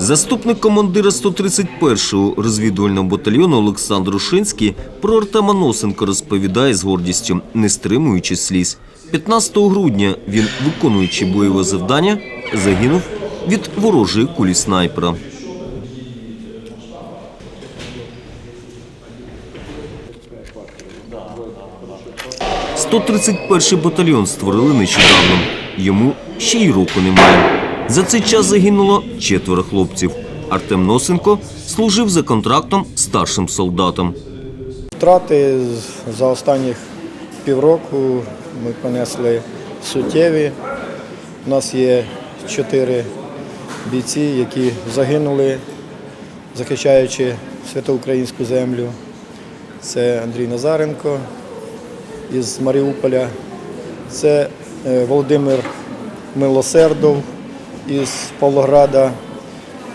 Заступник командира 131-го розвідувального батальйону Олександр Ушинський про Артема Носенко розповідає з гордістю, не стримуючи сліз. 15 грудня він, виконуючи бойове завдання, загинув від ворожої кулі снайпера. – 131-й батальйон створили нещодавно. Йому ще й року немає. За цей час загинуло четверо хлопців. Артем Носенко служив за контрактом старшим солдатом. Втрати за останніх півроку ми понесли суттєві. У нас є чотири бійці, які загинули, захищаючи святоукраїнську землю. Це Андрій Назаренко із Маріуполя, це е, Володимир Милосердов із Павлограда,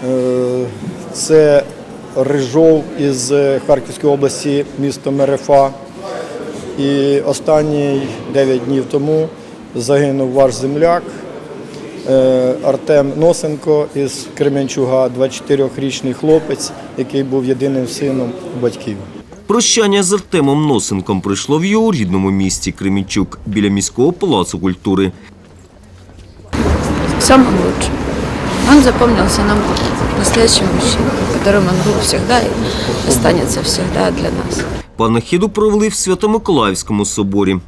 е, це Рижов із Харківської області, місто Мерефа. І останні 9 днів тому загинув ваш земляк е, Артем Носенко із Кременчуга, 24-річний хлопець, який був єдиним сином батьків. Прощання з Артемом Носенком прийшло в його рідному місті Кремінчук біля міського палацу культури самым лучшим. Он запомнился нам как настоящий мужчина, которым он был всегда и останется всегда для нас. Панахіду провели в Свято-Миколаївському соборі.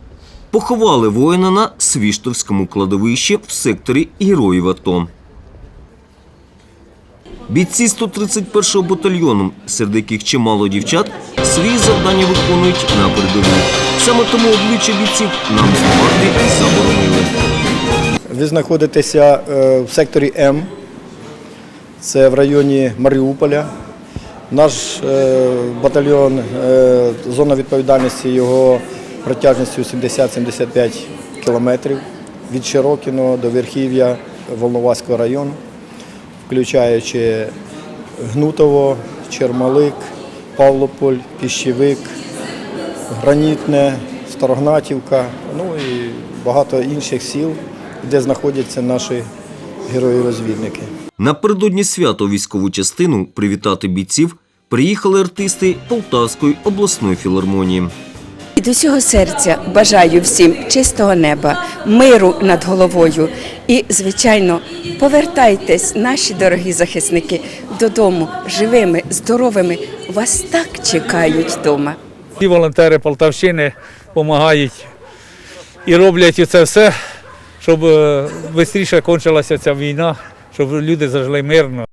Поховали воїна на Свіштовському кладовищі в секторі Героїв АТО. Бійці 131-го батальйону, серед яких чимало дівчат, свої завдання виконують на передовій. Саме тому обличчя бійців нам знімати заборонили. ви знаходитеся е, в секторі М, це в районі Маріуполя. Наш е, батальйон, е, зона відповідальності його протяжністю 70-75 кілометрів від Широкіного до Верхів'я Волноваського району, включаючи Гнутово, Чермалик, Павлополь, Піщевик, Гранітне, Старогнатівка, ну і багато інших сіл, де знаходяться наші герої-розвідники. Напередодні свята у військову частину привітати бійців приїхали артисти Полтавської обласної філармонії. Від усього серця бажаю всім чистого неба, миру над головою. І, звичайно, повертайтесь, наші дорогі захисники, додому живими, здоровими. Вас так чекають вдома. Ті волонтери Полтавщини допомагають і роблять це все, щоб швидше кончилася ця війна, щоб люди зажили мирно.